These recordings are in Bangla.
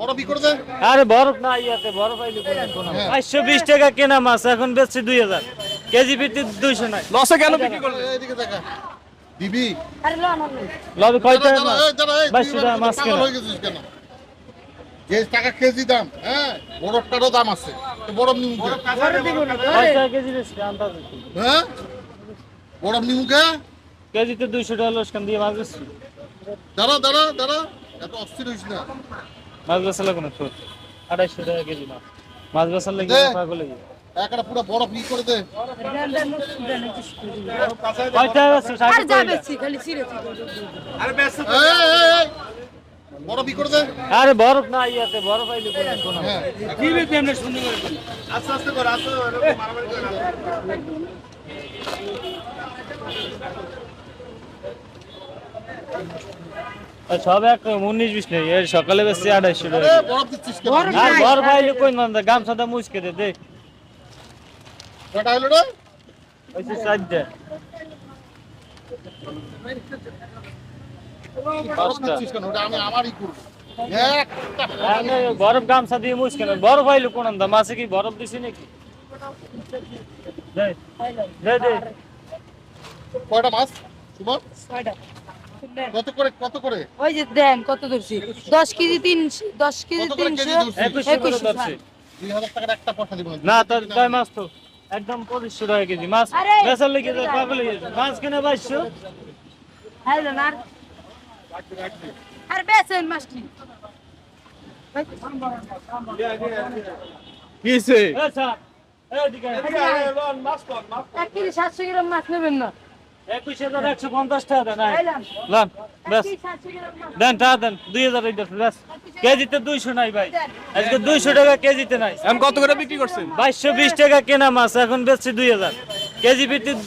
করে দেন। আরে বরফ না ইয়াতে বরফ আইলে কোনো হ্যাঁ। বিশ টাকা কেনা মাছ এখন বেচছি দুই হাজার। কেজি প্রতি দুইশো নাই। লসে কেন বিক্রি করলেন? এইদিকে দেখা। দিবি লবে কয় টাকা মাছ? মাছ কেনা। কেজি দাম হ্যাঁ? বরফটারও দাম আছে। বরফ টাকা কেজি আন্দাজে কি? হ্যাঁ? বরফ কেজিতে দুইশো টাকা লোসকান দিয়ে মাছ বেচছি দাঁড়া দাঁড়া দাঁড়া। এত অস্থির হইস না। মাছ বেচালে কোনো ছোট। আড়াইশো টাকা কেজি মাছ। মাছ বেচার লেগে দে। পাগল হয়ে একটা পুরো বরফ ই করে দে। কয় টাকা বেচছো আর যাবে খালি ছিঁড়ে এই, এই, এই, বরফ ই করে দে। আরে বরফ না ইয়াতে বরফ আইলে কোনো কোনো হ্যাঁ। সব এক উনিশ বিশ নেই এর সকালে বেশি আড়াইশো আর নাই। বরফ কই না গামছাটা মুচকে দে দেখ চারটে। বরফ গামছা দিয়ে মুচকে না বরফ আইলে কোন মাছে কি বরফ দিছি নাকি? কয়টা মাছ? ছয়টা। কত করে কত করে? ওই যে দেন কত ধরছি? দশ কেজি তিন দশ কেজি তিনশো একুশশো দুই হাজার টাকার একটা পয়সা দিব না তোর কয় মাছ তো? একদম পঁচিশশো টাকা কেজি। মাছ বেচার লেগে তো পাগল হয়ে গেছে? মাছ কিনে বাইশশো? হ্যাঁ আর আর বেছেন মাছটি। আচ্ছা এদিকে এক কেজি সাতশো গ্রাম মাছ নেবেন না। কত করে বিক্রি করছেন? বাইশশো বিশ টাকা কেনা মাছ এখন বেচছি দুই হাজার। কেজি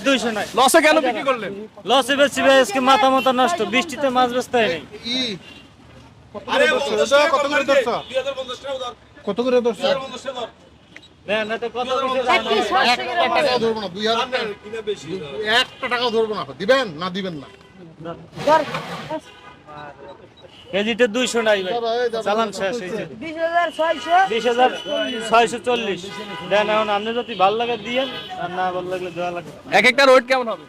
দুইশো নাই। লসে কেন বিক্রি করলেন? লসে বেচছি ভাই আজকে মাথা মাথা নষ্ট। বৃষ্টিতে মাছ বেচতে হয়নি ই। কত করে ধরছ? কত করে ধরছ? একটা টাকাও ধরবো না টাকা। ধরবো না দিবেন না দিবেন না। কেজিতে দুইশো নাই চালান শেষ বিশ হাজার ছয়শো। ছয়শো চল্লিশ। দেন এখন আপনি যদি ভালো লাগে দিয়েন আর না ভালো লাগলে দেওয়া লাগবে এক একটা রোড কেমন হবে?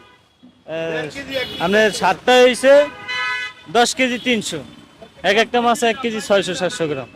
আপনার সাতটা হয়েছে দশ কেজি তিনশো। এক একটা মাছে এক কেজি ছয়শো সাতশো গ্রাম।